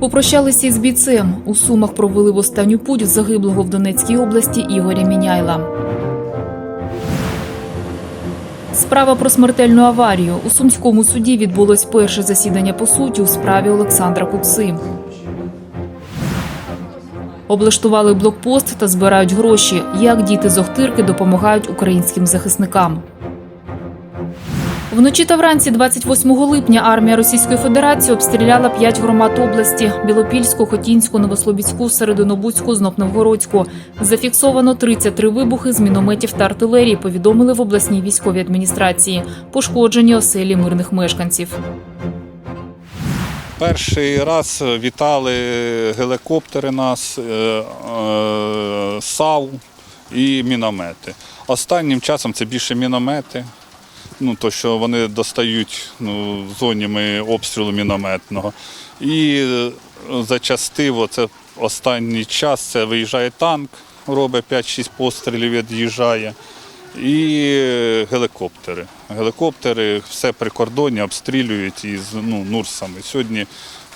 Попрощалися із бійцем. У Сумах провели в останню путь загиблого в Донецькій області Ігоря Міняйла. Справа про смертельну аварію. У Сумському суді відбулось перше засідання по суті у справі Олександра Кукси. Облаштували блокпост та збирають гроші. Як діти з Охтирки допомагають українським захисникам. Вночі та вранці 28 липня армія Російської Федерації обстріляла п'ять громад області: Білопільську, Хотінську, Новослобідську, Серединобудську, Знопновгородську. Зафіксовано 33 вибухи з мінометів та артилерії. Повідомили в обласній військовій адміністрації. Пошкоджені оселі мирних мешканців. Перший раз вітали гелікоптери нас, е, е, САУ і міномети. Останнім часом це більше міномети, ну, то, що вони достають ну, зоні обстрілу мінометного. І е, зачастиво це останній час це виїжджає танк, робить 5-6 пострілів, від'їжджає. І гелікоптери. Гелікоптери все прикордоння обстрілюють із ну, Нурсами. Сьогодні е,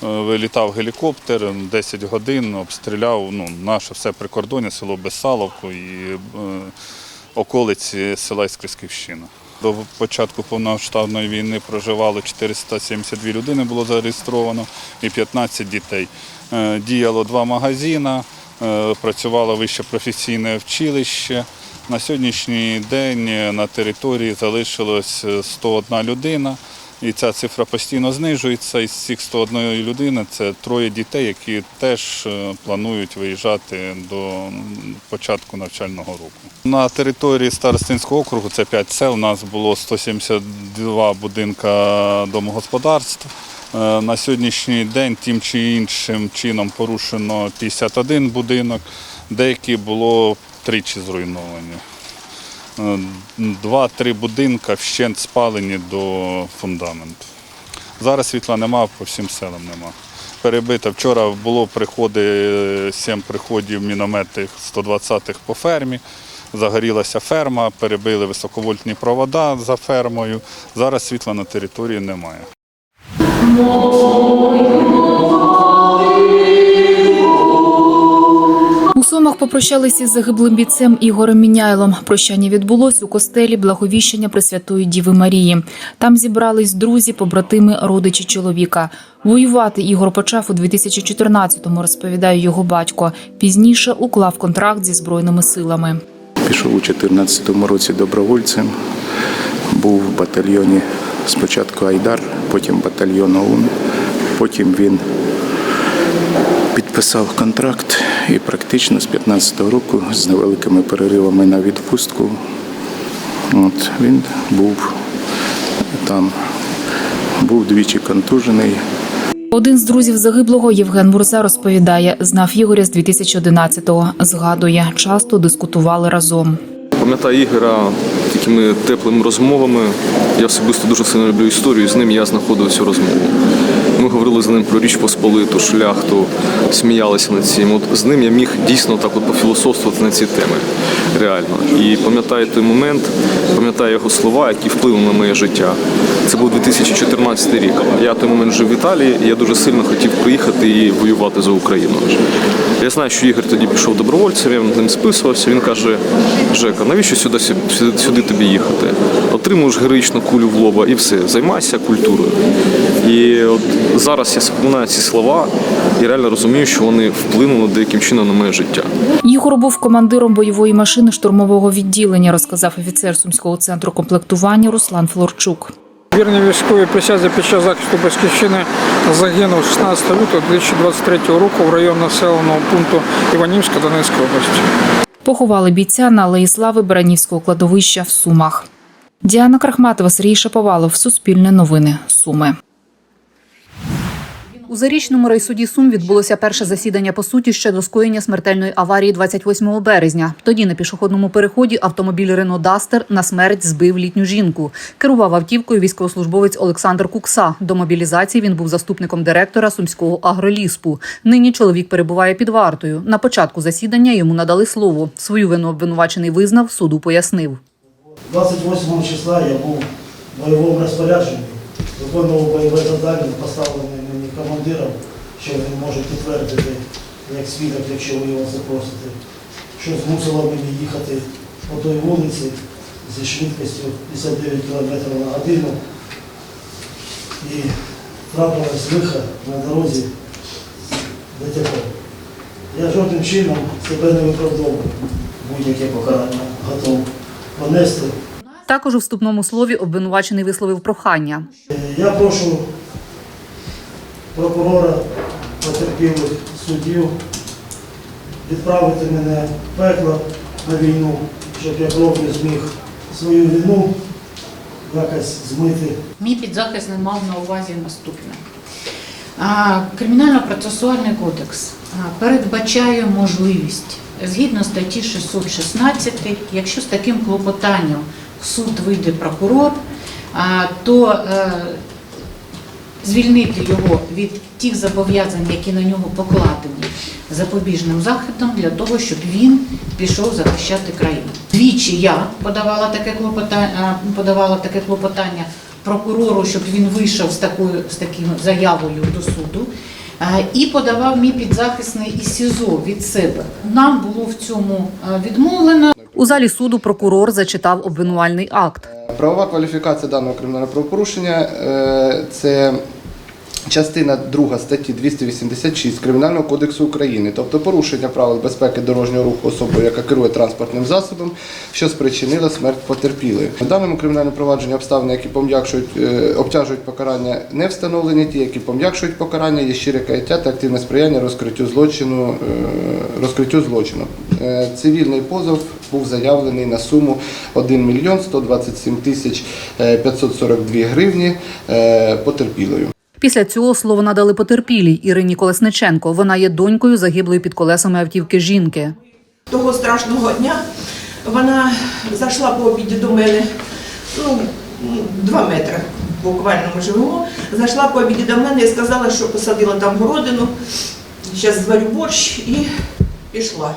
вилітав гелікоптер, 10 годин обстріляв ну, наше все прикордоння, село Бесаловку і е, околиці села Іскрисківщина. До початку повномасштабної війни проживало 472 людини, було зареєстровано і 15 дітей. Е, Діяло два магазини, е, працювало вище професійне вчилище. На сьогоднішній день на території залишилось 101 людина, і ця цифра постійно знижується. Із цих 101 людини це троє дітей, які теж е, планують виїжджати до початку навчального року. На території Старостинського округу це 5 сел. У нас було 172 будинка домогосподарств. Е, На сьогоднішній день тим чи іншим чином порушено 51 будинок, деякі було тричі зруйновані. Е, Два-три будинка вщент спалені до фундаменту. Зараз світла нема, по всім селам нема. Перебито. Вчора було приходи, сім приходів мінометних 120-х по фермі. Загорілася ферма, перебили високовольтні провода за фермою. Зараз світла на території немає. У попрощалися із загиблим бійцем Ігорем Міняйлом. Прощання відбулось у костелі Благовіщення Пресвятої Діви Марії. Там зібрались друзі, побратими, родичі чоловіка. Воювати Ігор почав у 2014-му, розповідає його батько. Пізніше уклав контракт зі збройними силами. Пішов у 2014 році добровольцем. Був в батальйоні спочатку Айдар, потім батальйон ОУН. Потім він підписав контракт і практично з 15-го року з невеликими переривами на відпустку. От, він був там, був двічі контужений. Один з друзів загиблого Євген Мурза розповідає, знав Ігоря з 2011-го. Згадує, часто дискутували разом. Пам'ятаю Ігора такими теплими розмовами. Я особисто дуже сильно люблю історію, з ним я знаходив цю розмову. Ми говорили з ним про річ Посполиту, шляхту, сміялися над цим. От з ним я міг дійсно так от пофілософствувати на ці теми. Реально. І пам'ятаю той момент, пам'ятаю його слова, які вплинули на моє життя. Це був 2014 рік. Я той момент жив в Італії, і я дуже сильно хотів приїхати і воювати за Україну. Я знаю, що Ігор тоді пішов добровольцем, я з ним списувався. Він каже: Жека, навіщо сюди, сюди, сюди тобі їхати? Отримуєш героїчну кулю в лоба і все, займайся культурою. І от зараз я споминаю ці слова і реально розумію, що вони вплинули деяким чином на моє життя. Ігор був командиром бойової машини штурмового відділення, розказав офіцер сумського центру комплектування Руслан Флорчук. Вірні військові присязі під час захисту батьківщини загинув 16 лютого 2023 року в районі населеного пункту Іванівська Донецької області. Поховали бійця на алеї слави Баранівського кладовища в Сумах. Діана Крахматова, Сергій Шаповалов, Суспільне новини, Суми. У зарічному райсуді Сум відбулося перше засідання по суті щодо скоєння смертельної аварії 28 березня. Тоді на пішохідному переході автомобіль Рено Дастер на смерть збив літню жінку. Керував автівкою військовослужбовець Олександр Кукса. До мобілізації він був заступником директора сумського агроліспу. Нині чоловік перебуває під вартою. На початку засідання йому надали слово. Свою вину обвинувачений визнав, суду пояснив. 28 числа я був бойовому розпорядженні, виконував бойове завдання, поставлене командиром що він може підтвердити як свідок, якщо ви його запросите, що змусило мене їхати по той вулиці зі швидкістю 59 км на годину і трапилась лиха на дорозі ДТП. Я жодним чином себе не виправдовую. Будь-яке покарання готов понести. Також у вступному слові обвинувачений висловив прохання. Я прошу прокурора потерпілих суддів відправити мене в пекло на війну, щоб я кров'ю зміг свою вину якось змити. Мій підзахисний мав на увазі наступне. Кримінально-процесуальний кодекс передбачає можливість згідно статті 616, якщо з таким клопотанням суд вийде прокурор, то е, звільнити його від тих зобов'язань, які на нього покладені запобіжним заходом, для того, щоб він пішов захищати країну. Двічі я подавала таке клопотання, подавала таке клопотання прокурору, щоб він вийшов з такою з такою заявою до суду. Е, І подавав мій підзахисний із СІЗО від себе. Нам було в цьому е, відмовлено. У залі суду прокурор зачитав обвинувальний акт. Правова кваліфікація даного кримінального правопорушення е, це частина 2 статті 286 Кримінального кодексу України, тобто порушення правил безпеки дорожнього руху особою, яка керує транспортним засобом, що спричинила смерть потерпілої. У даному кримінальному провадженні обставини, які пом'якшують, е, обтяжують покарання, не встановлені. Ті, які пом'якшують покарання, є щире каяття та активне сприяння розкриттю злочину. е, розкриттю злочину. Е, Цивільний позов був заявлений на суму 1 мільйон 127 тисяч е, 542 гривні потерпілою. Після цього слово надали потерпілій Ірині Колесниченко. Вона є донькою загиблої під колесами автівки жінки. того страшного дня вона зайшла по обіді до мене, ну, два метри буквально ми живемо. Зайшла по обіді до мене і сказала, що посадила там городину, зараз зварю борщ і пішла.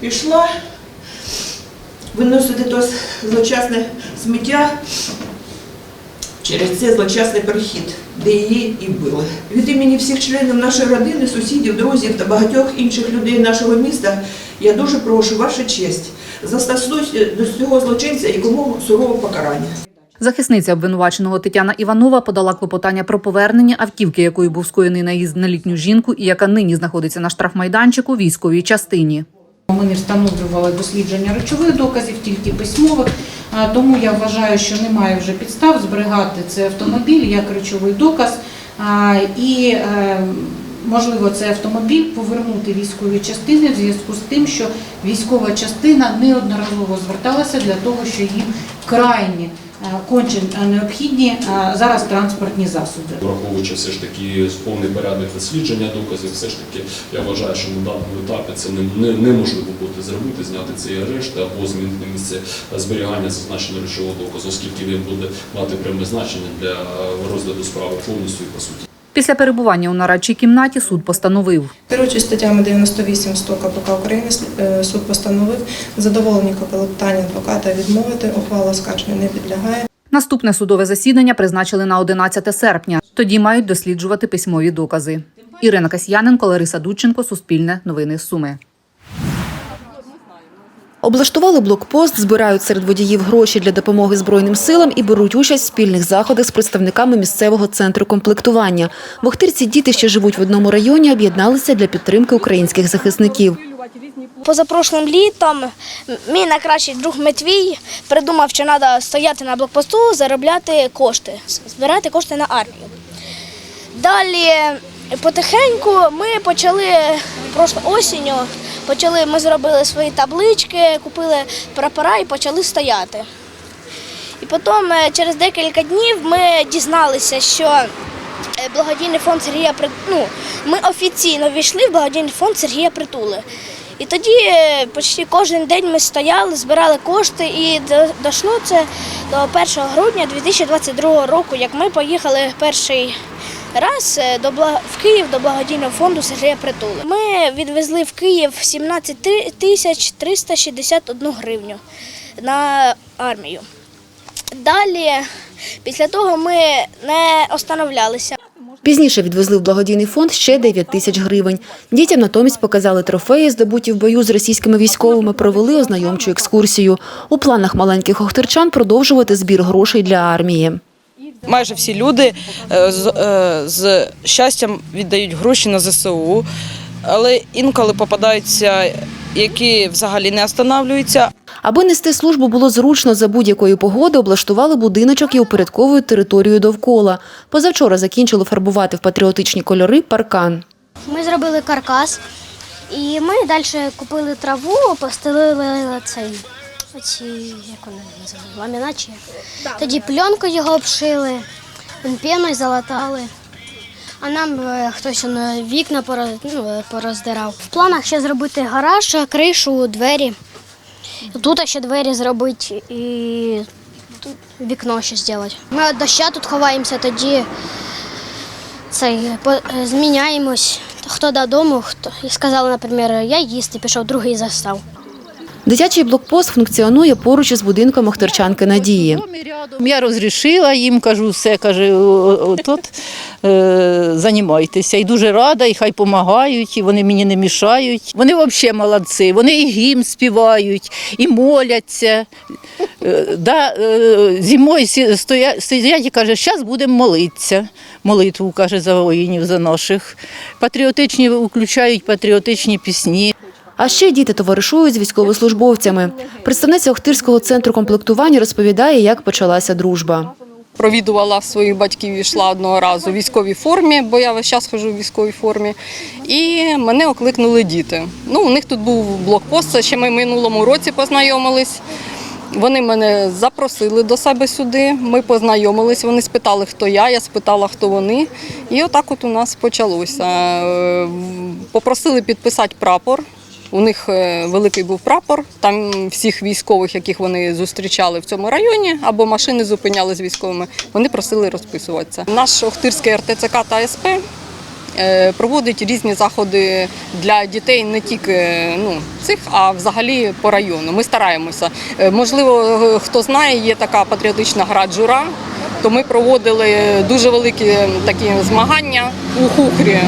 Пішла виносити то злочасне сміття через цей злочасний перехід, де її і вбили. Від імені всіх членів нашої родини, сусідів, друзів та багатьох інших людей нашого міста я дуже прошу ваша честь застосуйте до цього злочинця якомога сурового покарання. Захисниця обвинуваченого Тетяна Іванова подала клопотання про повернення автівки, якою був скоєний наїзд на літню жінку, і яка нині знаходиться на штрафмайданчику військовій частині. Ми не встановлювали дослідження речових доказів, тільки письмових. Тому я вважаю, що немає вже підстав зберігати цей автомобіль як речовий доказ. І е, можливо цей автомобіль повернути військовій частині в зв'язку з тим, що військова частина неодноразово зверталася для того, що їм крайні е, конче необхідні е, зараз транспортні засоби. Враховуючи все ж таки повний порядок дослідження доказів, все ж таки я вважаю, що на даному етапі це не, не, неможливо буде зробити, зняти цей арешт або змінити місце зберігання зазначеного речового доказу, оскільки він буде мати пряме значення для розгляду справи повністю і по суті. Після перебування у нарадчій кімнаті суд постановив. Керуючись статтями 98 100 КПК України, е, суд постановив задоволені клопотання адвоката відмовити, ухвала скарження не підлягає. Наступне судове засідання призначили на 11 серпня. Тоді мають досліджувати письмові докази. Ірина Касьяненко, Лариса Дудченко, Суспільне, Новини Суми. Облаштували блокпост, збирають серед водіїв гроші для допомоги Збройним силам і беруть участь в спільних заходах з представниками місцевого центру комплектування. В діти, що живуть в одному районі, об'єдналися для підтримки українських захисників. Позапрошлим літом мій найкращий друг Метвій придумав, що треба стояти на блокпосту, заробляти кошти, збирати кошти на армію. Далі потихеньку ми почали просто осінню, почали, ми зробили свої таблички, купили прапора і почали стояти. І потім е, через декілька днів ми дізналися, що е, благодійний фонд Сергія ну, ми офіційно війшли в благодійний фонд Сергія Притули. І тоді е, почти кожен день ми стояли, збирали кошти, і дійшло це до 1 грудня 2022 року, як ми поїхали перший раз е, до в Київ до благодійного фонду Сергія Притули. Ми відвезли в Київ 17 тисяч 361 гривню на армію. Далі, після того ми не остановлялися. Пізніше відвезли в благодійний фонд ще 9 тисяч гривень. Дітям натомість показали трофеї, здобуті в бою з російськими військовими, провели ознайомчу екскурсію. У планах маленьких охтерчан продовжувати збір грошей для армії. Майже всі люди е, з, е, з щастям віддають гроші на ЗСУ, але інколи попадаються, які взагалі не останавливаються. Аби нести службу було зручно за будь-якої погоди, облаштували будиночок і упорядковують територію довкола. Позавчора закінчили фарбувати в патріотичні кольори паркан. Ми зробили каркас, і ми далі купили траву, постелили цей. Оці, як вони називають, ламінат чи? Тоді пленку його обшили, пеною залатали. А нам е, хтось на вікна ну, е, пороздирав. В планах ще зробити гараж, кришу, двері. Тут ще двері зробити і тут вікно ще зробити. Ми від доща тут ховаємося, тоді цей, по- е, зміняємось. Хто додому, хто і сказали, наприклад, я їсти, пішов, другий застав. Дитячий блокпост функціонує поруч із будинком охтерчанки Надії. Я розрішила їм, кажу, все, каже, тут е, займайтеся. І дуже рада, і хай допомагають, і вони мені не мішають. Вони взагалі молодці, вони і гімн співають, і моляться. Е, да, е, зимою стоять, і каже, зараз будемо молитися. Молитву, каже, за воїнів, за наших. Патріотичні включають патріотичні пісні. А ще діти товаришують з військовослужбовцями. Представниця Охтирського центру комплектування розповідає, як почалася дружба. Провідувала своїх батьків, йшла одного разу в військовій формі, бо я весь час ходжу в військовій формі. І мене окликнули діти. Ну, у них тут був блокпост, це ще ми в минулому році познайомились. Вони мене запросили до себе сюди. Ми познайомились. Вони спитали, хто я, я спитала, хто вони. І отак от у нас почалося. Е, Попросили підписати прапор. У них е, великий був прапор. Там всіх військових, яких вони зустрічали в цьому районі, або машини зупиняли з військовими. Вони просили розписуватися. Наш Охтирський РТЦК та СП е, проводить різні заходи для дітей не тільки ну, цих, а взагалі по району. Ми стараємося. Е, Можливо, е, хто знає, є така патріотична гра джура. То ми проводили дуже великі такі змагання у Хухрі.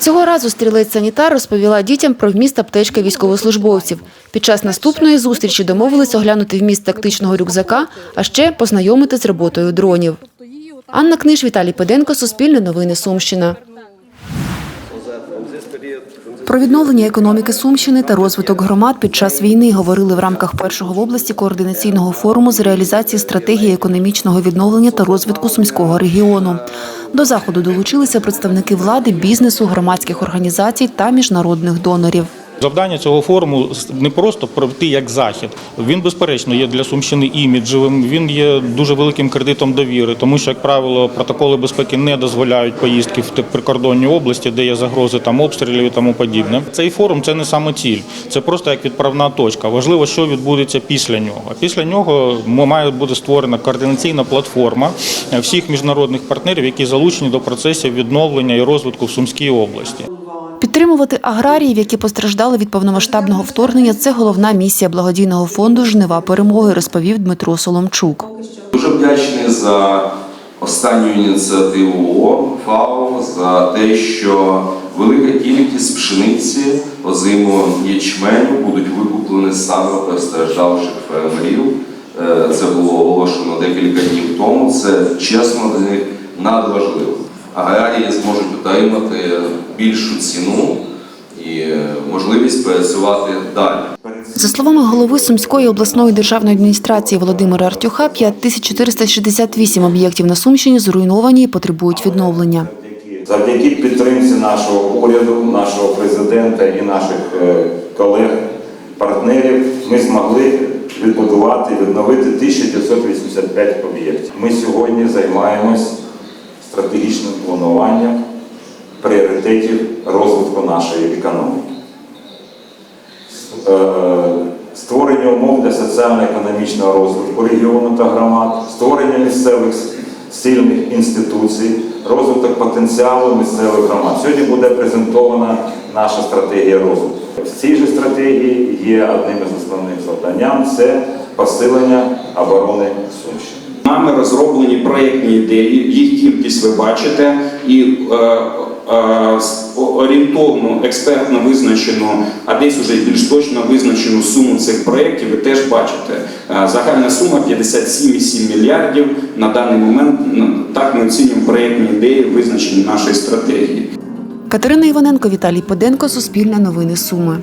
Цього разу стрілець-санітар розповіла дітям про вміст аптечки військовослужбовців. Під час наступної зустрічі домовились оглянути вміст тактичного рюкзака, а ще познайомити з роботою дронів. Анна Книж, Віталій Педенко, Суспільне новини Сумщина. Про відновлення економіки Сумщини та розвиток громад під час війни говорили в рамках першого в області координаційного форуму з реалізації стратегії економічного відновлення та розвитку сумського регіону. До заходу долучилися представники влади, бізнесу, громадських організацій та міжнародних донорів. Завдання цього форуму не просто пройти як захід. Він, безперечно, є для Сумщини іміджевим. Він є дуже великим кредитом довіри, тому що, як правило, протоколи безпеки не дозволяють поїздки в прикордонні області, де є загрози там обстрілів і тому подібне. Цей форум це не саме ціль, це просто як відправна точка. Важливо, що відбудеться після нього. Після нього має бути створена координаційна платформа всіх міжнародних партнерів, які залучені до процесів відновлення і розвитку в Сумській області. Підтримувати аграріїв, які постраждали від повномасштабного вторгнення, це головна місія благодійного фонду Жнива перемоги, розповів Дмитро Соломчук. Дуже вдячний за останню ініціативу ООН, ФАО за те, що велика кількість пшениці, озиму ячменю будуть викуплені саме постраждалих фермерів. Е, Це було оголошено декілька днів тому. Це чесно для них надважливо. Аграрії зможуть отримати більшу ціну і е, можливість працювати далі. За словами голови Сумської обласної державної адміністрації Володимира Артюха, 5468 об'єктів на Сумщині зруйновані і потребують відновлення. Завдяки підтримці нашого уряду, нашого президента і наших е, колег, партнерів, ми змогли відбудувати, відновити 1585 об'єктів. Ми сьогодні займаємось стратегічним плануванням пріоритетів розвитку нашої економіки. Е, Створення умов для соціально-економічного розвитку регіону та громад, створення місцевих сильних інституцій, розвиток потенціалу місцевих громад. Сьогодні буде презентована наша стратегія розвитку. В цій же стратегії є одним із основних завданням це посилення оборони Сумщини. Нами розроблені проєктні ідеї, їх кількість ви бачите, і е, е, с- о- орієнтовну, експертно визначену, а десь уже більш точно визначену суму цих проєктів ви теж бачите. Е, Загальна сума 57,7 мільярдів. На даний момент так ми оцінюємо проєктні ідеї, визначені в нашій стратегії. Катерина Іваненко, Віталій Поденко, Суспільне новини Суми.